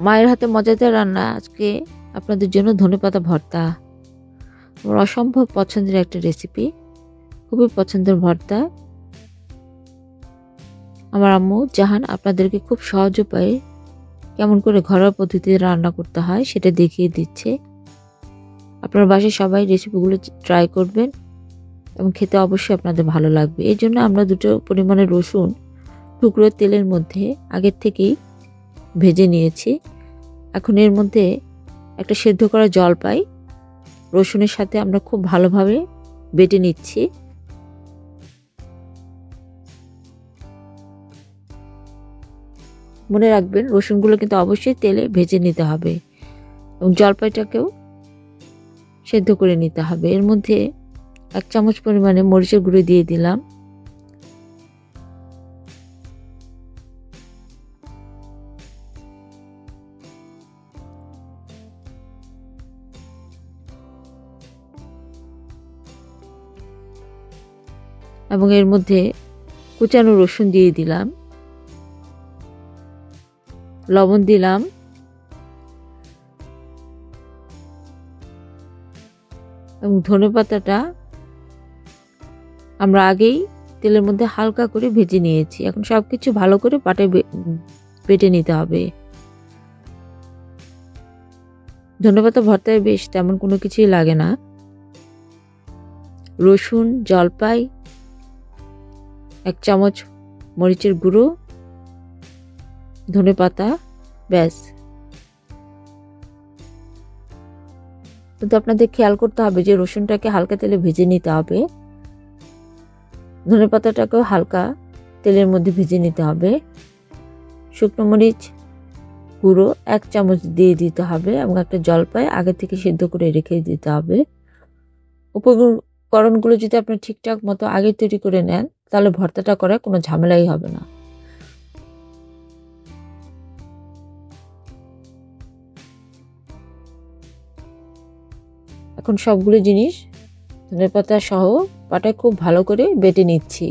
মায়ের হাতে মজাদার রান্না আজকে আপনাদের জন্য ধনেপাতা ভর্তা। আমার অসম্ভব পছন্দের একটা রেসিপি খুবই পছন্দের ভর্তা। আমার আম্মু জাহান আপনাদেরকে খুব সহজ উপায়ে কেমন করে ঘরোয়া পদ্ধতিতে রান্না করতে হয় সেটা দেখিয়ে দিচ্ছে। আপনার বাসায় সবাই রেসিপিগুলো ট্রাই করবেন এবং খেতে অবশ্যই আপনাদের ভালো লাগবে। এই জন্য আমরা দুটো পরিমাণে রসুন টুকরো তেলের মধ্যে আগের থেকেই ভেজে নিয়েছি। এখন এর মধ্যে একটা সেদ্ধ করা জল পাই। রসুনের সাথে আমরা খুব ভালোভাবে বেটে নিচ্ছি। মনে রাখবেন, রসুনগুলো কিন্তু অবশ্যই তেলে ভেজে নিতে হবে এবং জলপাইটাকেও সেদ্ধ করে নিতে হবে। এর মধ্যে এক চামচ পরিমাণে মরিচের গুঁড়ো দিয়ে দিলাম। এবং এর মধ্যে কুচানো রসুন দিয়ে দিলাম, লবণ দিলাম, এবং ধনে পাতাটা আমরা আগেই তেলের মধ্যে হালকা করে ভেজে নিয়েছি। এখন সব কিছু ভালো করে পাটে বেটে নিতে হবে। ধনেপাতা ভর্তায় বেশ তেমন কোনো কিছুই লাগে না। রসুন, জলপাই এক চামচ মরিচের গুঁড়ো, ধনে পাতা, ব্যাস। কিন্তু আপনাদের খেয়াল করতে হবে যে রসুনটাকে হালকা তেলে ভেজে নিতে হবে। ধনে পাতাটাকেও হালকা তেলের মধ্যে ভেজে নিতে হবে। শুকনো মরিচ গুঁড়ো এক চামচ দিয়ে দিতে হবে এবং একটা জলপাই আগে থেকে সিদ্ধ করে রেখে দিতে হবে। উপকরণগুলো যদি আপনি ঠিকঠাক মতো আগে তৈরি করে নেন তাহলে ভর্তাটা করার কোনো ঝামেলাই হবে না। এখন সবগুলো জিনিস ধনেপাতা সহ পাটায় খুব ভালো করে বেটে নিচ্ছি।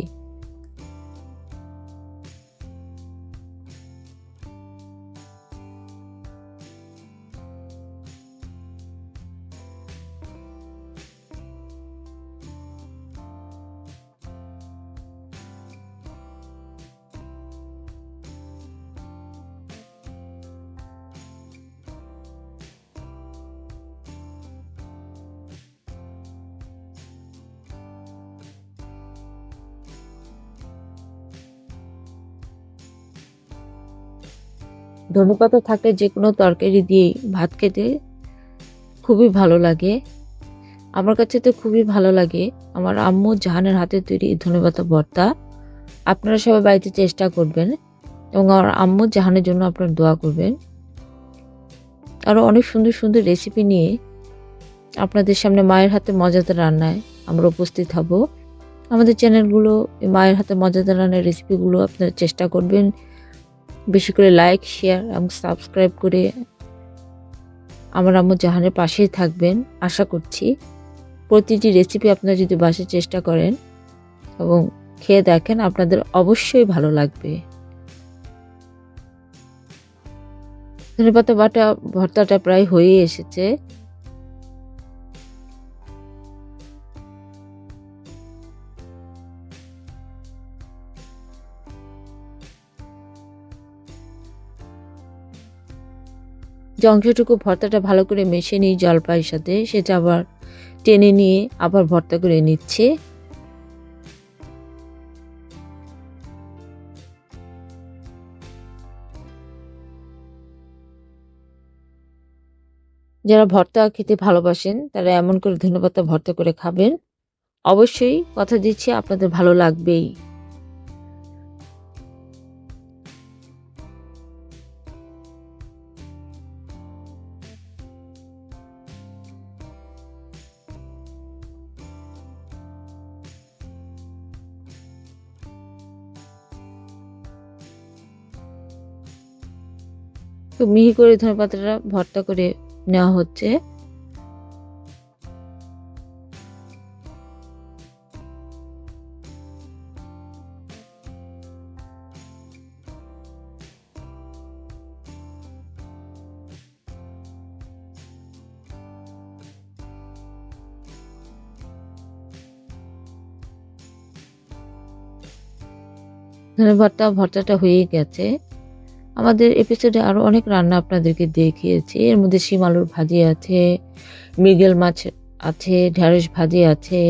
ধনেপাতা থাকলে যে কোনো তরকারি দিয়েই ভাত খেতে খুবই ভালো লাগে। আমার কাছে তো খুবই ভালো লাগে। আমার আম্মু জাহানের হাতে তৈরি ধনেপাতা ভর্তা। আপনারা সবাই বাড়িতে চেষ্টা করবেন এবং আমার আম্মু জাহানের জন্য আপনারা দোয়া করবেন। আরও অনেক সুন্দর সুন্দর রেসিপি নিয়ে আপনাদের সামনে মায়ের হাতে মজাদার রান্নায় আমরা উপস্থিত হব। আমাদের চ্যানেলগুলো মায়ের হাতে মজাদার রান্নার রেসিপিগুলো আপনারা চেষ্টা করবেন। বেশি করে লাইক শেয়ার এবং সাবস্ক্রাইব করে আমার আম্মু জাহানের পাশেই থাকবেন, আশা করছি। প্রতিটি রেসিপি আপনারা যদি বাসার চেষ্টা করেন এবং খেয়ে দেখেন, আপনাদের অবশ্যই ভালো লাগবে। ধনেপাতা বাটা ভর্তাটা প্রায় হয়ে এসেছে। যে অংশটুকু ভর্তাটা ভালো করে মেশে নিই জলপাইয়ের সাথে। সেটা আবার টেনে নিয়ে আবার ভর্তা করে নিচ্ছে। যারা ভর্তা খেতে ভালোবাসেন, তারা এমন করে ধন্যবাদ ভর্তা করে খাবেন। অবশ্যই কথা দিচ্ছি, আপনাদের ভালো লাগবেই। তো মিহি করে ধনেপাতাটা ভর্তা করে নেওয়া হচ্ছে। ধনে ভর্তা ভর্তাটা হয়ে গেছে। আমাদের এপিসোডে আরও অনেক রান্না আপনাদেরকে দেখিয়েছি। এর মধ্যে শিম আলুর ভাজি আছে, মৃগেল মাছ আছে ঢ্যাঁড়স ভাজি আছে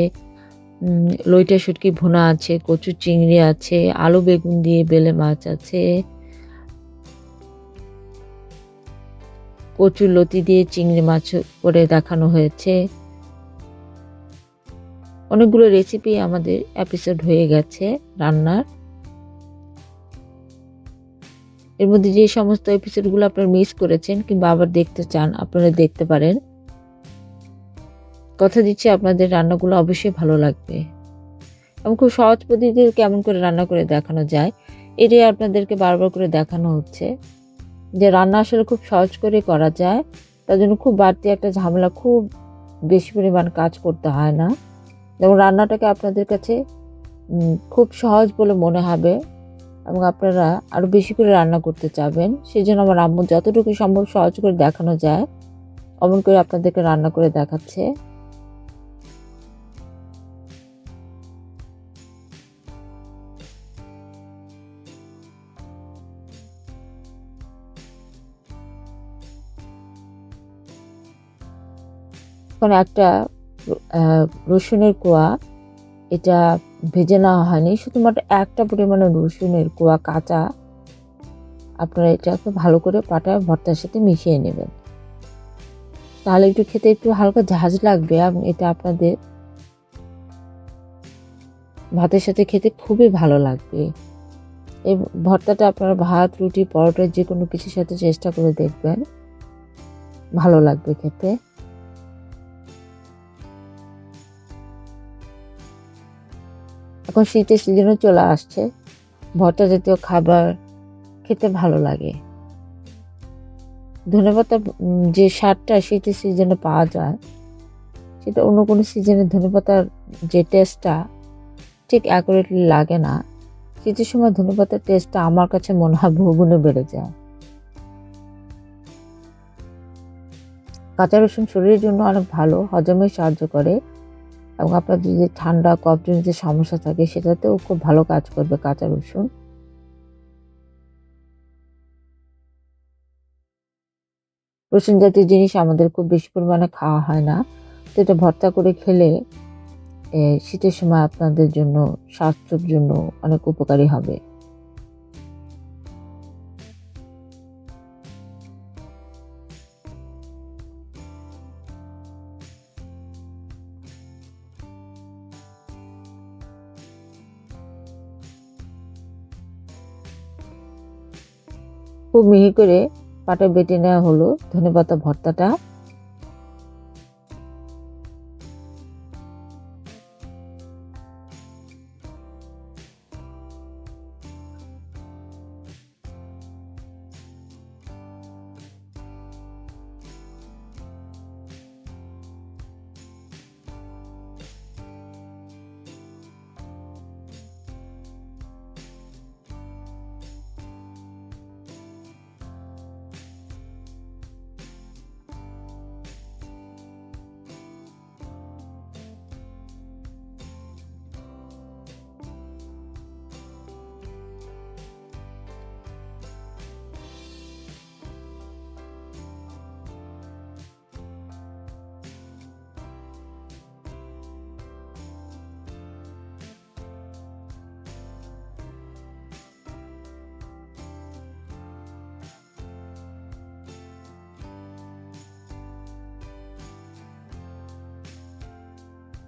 লইটা শুটকি ভুনা আছে কচু চিংড়ি আছে, আলু বেগুন দিয়ে বেলে মাছ আছে, কচুর লতি দিয়ে চিংড়ি মাছ করে দেখানো হয়েছে। অনেকগুলো রেসিপি আমাদের এপিসোড হয়ে গেছে রান্নার। এর মধ্যে যে সমস্ত এপিসোডগুলো আপনারা মিস করেছেন কিংবা আবার দেখতে চান, আপনারা দেখতে পারেন। কথা দিচ্ছি, আপনাদের রান্নাগুলো অবশ্যই ভালো লাগবে। এবং খুব সহজ পদ্ধতিতে কেমন করে রান্না করে দেখানো যায়, এটাই আপনাদেরকে বারবার করে দেখানো হচ্ছে। যে রান্না আসলে খুব সহজ করে করা যায়, তার জন্য খুব বাড়তি একটা ঝামেলা খুব বেশি পরিমাণ কাজ করতে হয় না। যেমন রান্নাটাকে আপনাদের কাছে খুব সহজ বলে মনে হবে। এবং আপনারা আরও বেশি করে রান্না করতে চাবেন। সেই জন্য আমার আম্মু যতটুকু সম্ভব সহজ করে দেখানো যায়। অমন করে আপনাদেরকে রান্না করে দেখাচ্ছে। এখন একটা রসুনের কোয়া। এটা ভেজে নেওয়া হয়নি, শুধুমাত্র একটা পরিমাণে রসুনের কোয়া কাঁচা। আপনারা এটাকে ভালো করে পাটায় ভর্তার সাথে মিশিয়ে নেবেন। তাহলে একটু খেতে একটু হালকা ঝাঁঝ লাগবে এটা আপনাদের ভাতের সাথে খেতে খুবই ভালো লাগবে। এই ভর্তাটা আপনারা ভাত, রুটি, পরোটা যে কোনো কিছুর সাথে চেষ্টা করে দেখবেন। ভালো লাগবে খেতে। এখন শীতের সিজনও চলে আসছে। ভর্তা জাতীয় খাবার খেতে ভালো লাগে। ধনেপাতা যে স্বাদটা শীতের সিজনে পাওয়া যায়, সেটা অন্য কোনো সিজনে ধনেপাতার যে টেস্টটা ঠিক অ্যাকুরেটলি লাগে না। শীতের সময় ধনেপাতার টেস্টটা আমার কাছে মনে হয় বহুগুণে বেড়ে যায়। কাঁচা রসুন শরীরের জন্য অনেক ভালো, হজমে সাহায্য করে। এবং আপনার যদি ঠান্ডা কফজনিত সমস্যা থাকে, সেটাতেও খুব ভালো কাজ করবে কাঁচা রসুন। রসুন জাতীয় জিনিস আমাদের খুব বেশি পরিমাণে খাওয়া হয় না। তো এটা ভর্তা করে খেলে শীতের সময় আপনাদের জন্য, স্বাস্থ্যের জন্য অনেক উপকারী হবে। খুব মিহি করে পাটা বেটে নেওয়া হলো। ধনেপাতা ভর্তাটা।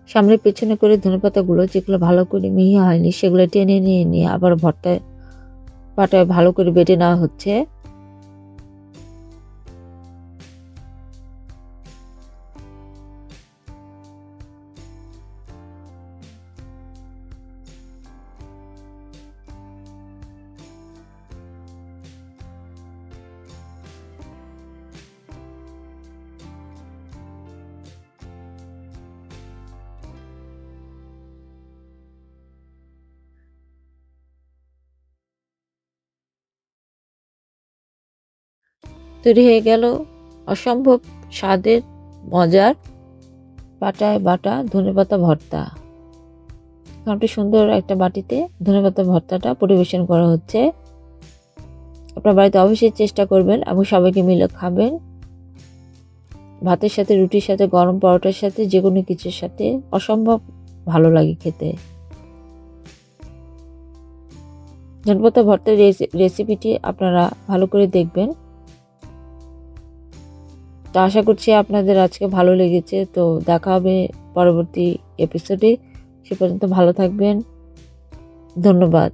সামনে পেছনে করে ধনেপাতাগুলো যেগুলো ভালো করে মিহি হয়নি, সেগুলো টেনে নিয়ে নিয়ে আবার ভর্তায়, পাটায় ভালো করে বেটে নেওয়া হচ্ছে। তৈরি হয়ে গেল অসম্ভব স্বাদের মজার পাটায় বাটা ধনেপাতা ভর্তা। এখন সুন্দর একটা বাটিতে ধনেপাতা ভর্তাটা পরিবেশন করা হচ্ছে। আপনার বাড়িতে অবশ্যই চেষ্টা করবেন এবং সবাইকে মিলে খাবেন। ভাতের সাথে, রুটির সাথে, গরম পরোটার সাথে, যে কোনো কিছুর সাথে অসম্ভব ভালো লাগে খেতে। ধনেপাতা ভর্তার রেসি- রেসিপিটি আপনারা ভালো করে দেখবেন। তো আশা করছি আপনাদের আজকে ভালো লেগেছে। তো দেখা হবে পরবর্তী এপিসোডে সে পর্যন্ত ভালো থাকবেন। ধন্যবাদ।